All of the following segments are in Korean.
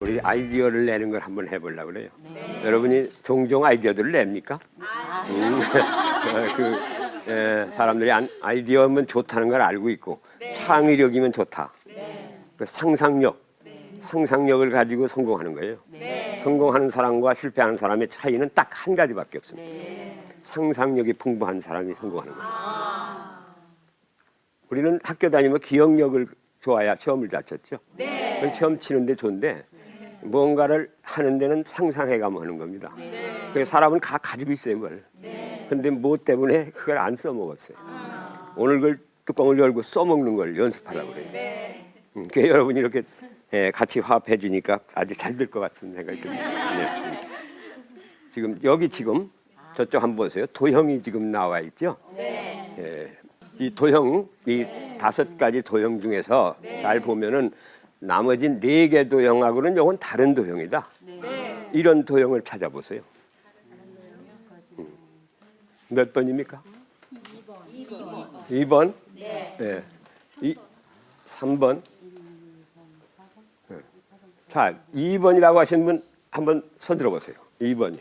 우리 아이디어를 내는 걸 한번 해보려고 그래요. 여러분이 종종 아이디어들을 냅니까? 음, 그 에, 사람들이 안- 아이디어면 좋다는 걸 알고 있고 창의력이면 좋다. 그 상상력, 상상력을 가지고 성공하는 거예요. 성공하는 사람과 실패하는 사람의 차이는 딱 한 가지밖에 없습니다. 상상력이 풍부한 사람이 성공하는 거예요. 우리는 학교 다니면 기억력을 좋아야 시험을 잘 쳤죠. 그 시험 치는데 좋은데 뭔가를 하는 데는 상상해가면 하는 겁니다. 그래서 사람은 다 가지고 있어요, 그걸. 근데 뭐 때문에 그걸 안 써먹었어요. 오늘 그걸 뚜껑을 열고 써먹는 걸 연습하라고 그래요. 음, 그 여러분이 이렇게 예, 같이 화합해 주니까 아주 잘 될 것 같은 생각이 듭니다. 네. 지금 여기 지금 저쪽 한번 보세요. 도형이 지금 나와 있죠. 예, 이 도형 이 다섯 가지 도형 중에서 잘 보면은 나머지 네 개 도형하고는 요건 다른 도형이다. 이런 도형을 찾아보세요. 음. 몇 번입니까? 2번. 2번? 네. 이 3번. 네. 자, 2번이라고 하신 분 한번 손 들어 보세요. 2번이요.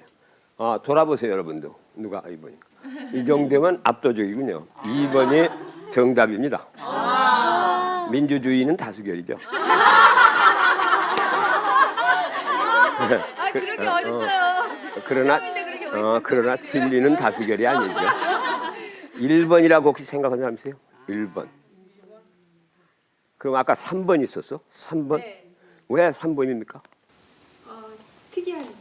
아, 돌아보세요, 여러분도. 누가 2번인가? 이 정도면 압도적이군요. 2번이 정답입니다. 민주주의는 다수결이죠. 아 그런 게 어딨어요. 그러나 시험인데 그렇게 어, 그러나 진리는 다수결이 아니죠. 1번이라고 혹시 생각하는 사람 있어요? 1번. 그럼 아까 3번 있었어? 3번? 네. 왜 3번입니까? 어, 특이하니까.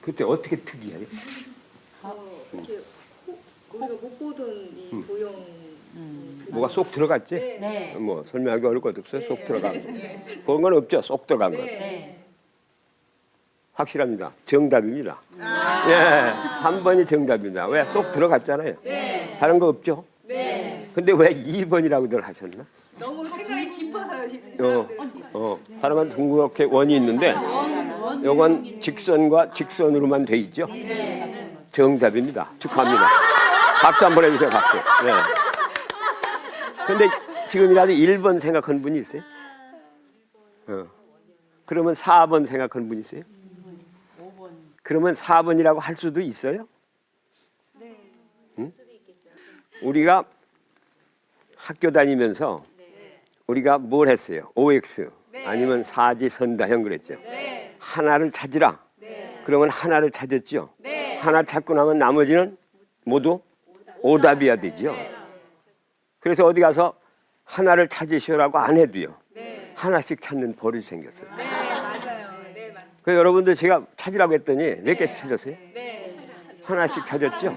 그때 어떻게 특이해요? 어, 이렇게 호, 우리가 못 보던. 뭐가 속 들어갔지? 네. 뭐 설명하기 어려울 것 없어요. 속 들어간 거. 그런 건 없죠. 속 들어간 거. 네. 확실합니다. 정답입니다. 예, 3번이 정답입니다. 왜? 속 들어갔잖아요. 다른 거 없죠? 네. 근데 왜 2번이라고들 하셨나? 너무 생각이 깊어서요, 진짜. 어, 어, 사람은 둥그렇게 원이 있는데 요건 직선과 직선으로만 돼 있죠. 정답입니다. 축하합니다. 박수 한번 해주세요. 박수. 네. 근데 지금이라도 1번 생각하는 분이 있어요? 어. 그러면 4번 생각하는 분 있어요? 그러면 4번이라고 할 수도 있어요? 응? 우리가 학교 다니면서 우리가 뭘 했어요? OX 아니면 사지선다형 그랬죠. 네. 하나를 찾으라. 그러면 하나를 찾았죠. 네. 하나 찾고 나면 나머지는 모두 오답이야 되죠. 그래서 어디 가서 하나를 찾으시오라고 안 해도요. 네. 하나씩 찾는 버릇이 생겼어요. 네, 맞아요. 네, 맞습니다. 그 여러분들 제가 찾으라고 했더니 몇 개씩 찾았어요? 네. 하나씩 찾았죠.